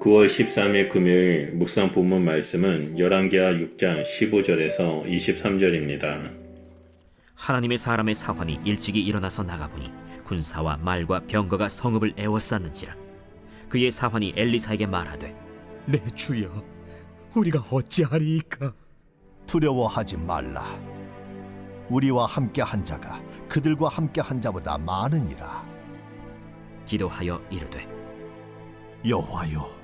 9월 13일 금요일 묵상 본문 말씀은 11개와 6장 15절에서 23절입니다. 하나님의 사람의 사환이 일찍이 일어나서 나가보니 군사와 말과 병거가 성읍을 에워쌌는지라 그의 사환이 엘리사에게 말하되 내 주여, 우리가 어찌하리이까? 두려워하지 말라. 우리와 함께 한 자가 그들과 함께 한 자보다 많으니라. 기도하여 이르되 여호와여,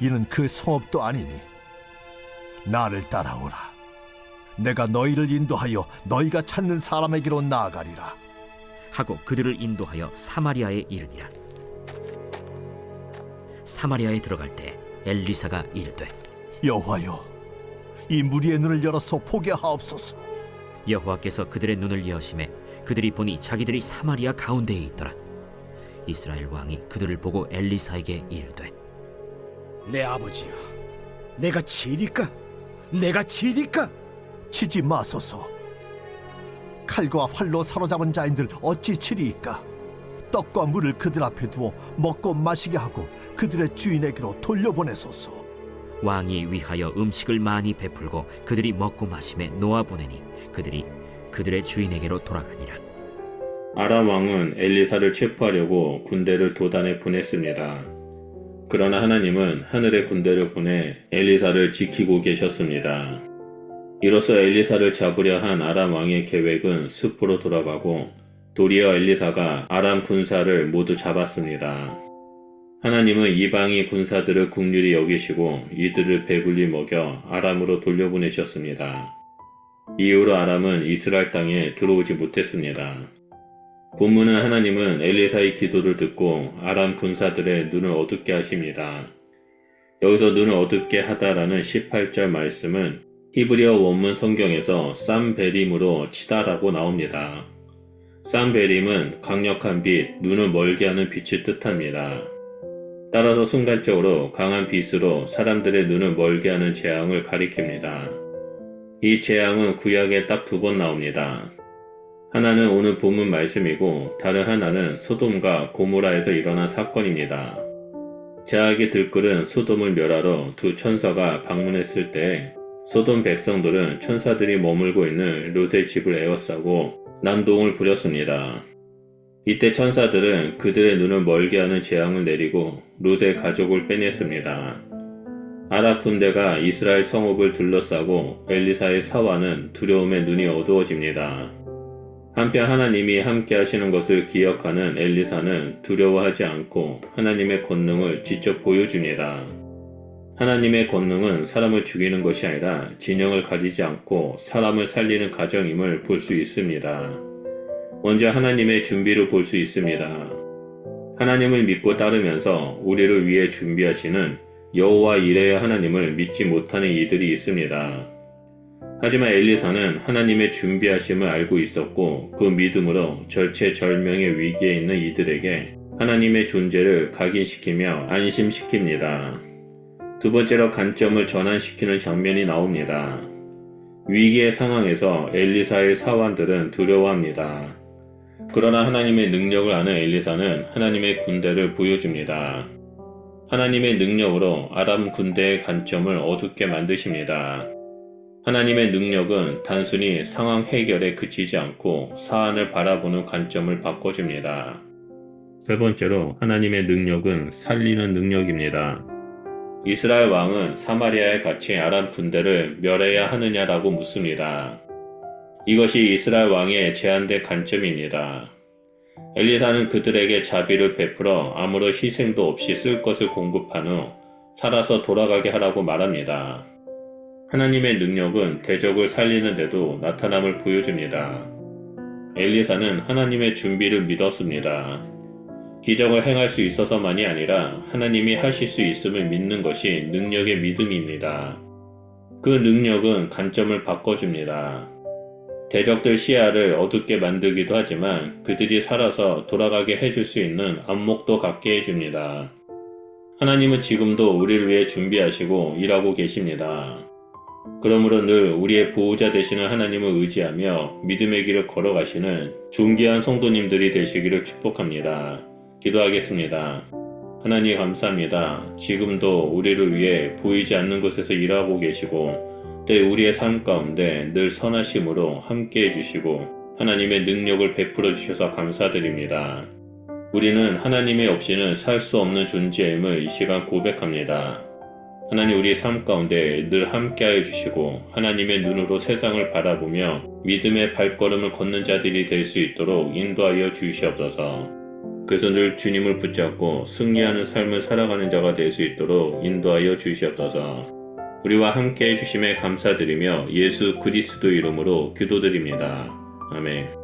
이는 그 성읍도 아니니 나를 따라오라. 내가 너희를 인도하여 너희가 찾는 사람에게로 나아가리라. 하고 그들을 인도하여 사마리아에 이르니라 사마리아에 들어갈 때 엘리사가 이르되 여호와여, 이 무리의 눈을 열어서 보게 하옵소서. 여호와께서 그들의 눈을 여심해 그들이 보니 자기들이 사마리아 가운데에 있더라 이스라엘 왕이 그들을 보고 엘리사에게 이르되 내 아버지여, 내가 치리까? 내가 치리까? 치지 마소서. 칼과 활로 사로잡은 자인들 어찌 치리이까? 떡과 물을 그들 앞에 두어 먹고 마시게 하고 그들의 주인에게로 돌려보내소서. 왕이 위하여 음식을 많이 베풀고 그들이 먹고 마심에 놓아 보내니 그들이 그들의 주인에게로 돌아가니라 아람 왕은 엘리사를 체포하려고 군대를 도단에 보냈습니다. 그러나 하나님은 하늘의 군대를 보내 엘리사를 지키고 계셨습니다. 이로써 엘리사를 잡으려 한 아람 왕의 계획은 숲으로 돌아가고 도리어 엘리사가 아람 군사를 모두 잡았습니다. 하나님은 이방의 군사들을 국률이 여기시고 이들을 배불리 먹여 아람으로 돌려보내셨습니다. 이후로 아람은 이스라엘 땅에 들어오지 못했습니다. 본문은 하나님은 엘리사의 기도를 듣고 아람 군사들의 눈을 어둡게 하십니다. 여기서 눈을 어둡게 하다라는 18절 말씀은 히브리어 원문 성경에서 쌈베림으로 치다라고 나옵니다. 쌈베림은 강력한 빛, 눈을 멀게 하는 빛을 뜻합니다. 따라서 순간적으로 강한 빛으로 사람들의 눈을 멀게 하는 재앙을 가리킵니다. 이 재앙은 구약에 딱 두 번 나옵니다. 하나는 오늘 본문 말씀이고 다른 하나는 소돔과 고모라에서 일어난 사건입니다. 제약이 들끓은 소돔을 멸하러 두 천사가 방문했을 때 소돔 백성들은 천사들이 머물고 있는 롯의 집을 에워싸고 난동을 부렸습니다. 이때 천사들은 그들의 눈을 멀게 하는 재앙을 내리고 롯의 가족을 빼냈습니다. 아랍 군대가 이스라엘 성읍을 둘러싸고 엘리사의 사화는 두려움에 눈이 어두워집니다. 한편 하나님이 함께 하시는 것을 기억하는 엘리사는 두려워하지 않고 하나님의 권능을 직접 보여줍니다. 하나님의 권능은 사람을 죽이는 것이 아니라 진영을 가리지 않고 사람을 살리는 가정임을 볼 수 있습니다. 먼저 하나님의 준비를 볼 수 있습니다. 하나님을 믿고 따르면서 우리를 위해 준비하시는 여호와 이레의 하나님을 믿지 못하는 이들이 있습니다. 하지만 엘리사는 하나님의 준비하심을 알고 있었고 그 믿음으로 절체절명의 위기에 있는 이들에게 하나님의 존재를 각인시키며 안심시킵니다. 두 번째로 관점을 전환시키는 장면이 나옵니다. 위기의 상황에서 엘리사의 사원들은 두려워합니다. 그러나 하나님의 능력을 아는 엘리사는 하나님의 군대를 보여줍니다. 하나님의 능력으로 아람 군대의 관점을 어둡게 만드십니다. 하나님의 능력은 단순히 상황 해결에 그치지 않고 사안을 바라보는 관점을 바꿔줍니다. 세 번째로 하나님의 능력은 살리는 능력입니다. 이스라엘 왕은 사마리아에 갇힌 아람 군대를 멸해야 하느냐라고 묻습니다. 이것이 이스라엘 왕의 제한된 관점입니다. 엘리사는 그들에게 자비를 베풀어 아무런 희생도 없이 쓸 것을 공급한 후 살아서 돌아가게 하라고 말합니다. 하나님의 능력은 대적을 살리는 데도 나타남을 보여줍니다. 엘리사는 하나님의 준비를 믿었습니다. 기적을 행할 수 있어서만이 아니라 하나님이 하실 수 있음을 믿는 것이 능력의 믿음입니다. 그 능력은 관점을 바꿔줍니다. 대적들 시야를 어둡게 만들기도 하지만 그들이 살아서 돌아가게 해줄 수 있는 안목도 갖게 해줍니다. 하나님은 지금도 우리를 위해 준비하시고 일하고 계십니다. 그러므로 늘 우리의 보호자 되시는 하나님을 의지하며 믿음의 길을 걸어가시는 존귀한 성도님들이 되시기를 축복합니다. 기도하겠습니다. 하나님 감사합니다. 지금도 우리를 위해 보이지 않는 곳에서 일하고 계시고 때 우리의 삶 가운데 늘 선하심으로 함께 해주시고 하나님의 능력을 베풀어 주셔서 감사드립니다. 우리는 하나님의 없이는 살 수 없는 존재임을 이 시간 고백합니다. 하나님 우리 삶 가운데 늘 함께하여 주시고 하나님의 눈으로 세상을 바라보며 믿음의 발걸음을 걷는 자들이 될 수 있도록 인도하여 주시옵소서. 그래서 늘 주님을 붙잡고 승리하는 삶을 살아가는 자가 될 수 있도록 인도하여 주시옵소서. 우리와 함께 해주심에 감사드리며 예수 그리스도 이름으로 기도드립니다. 아멘.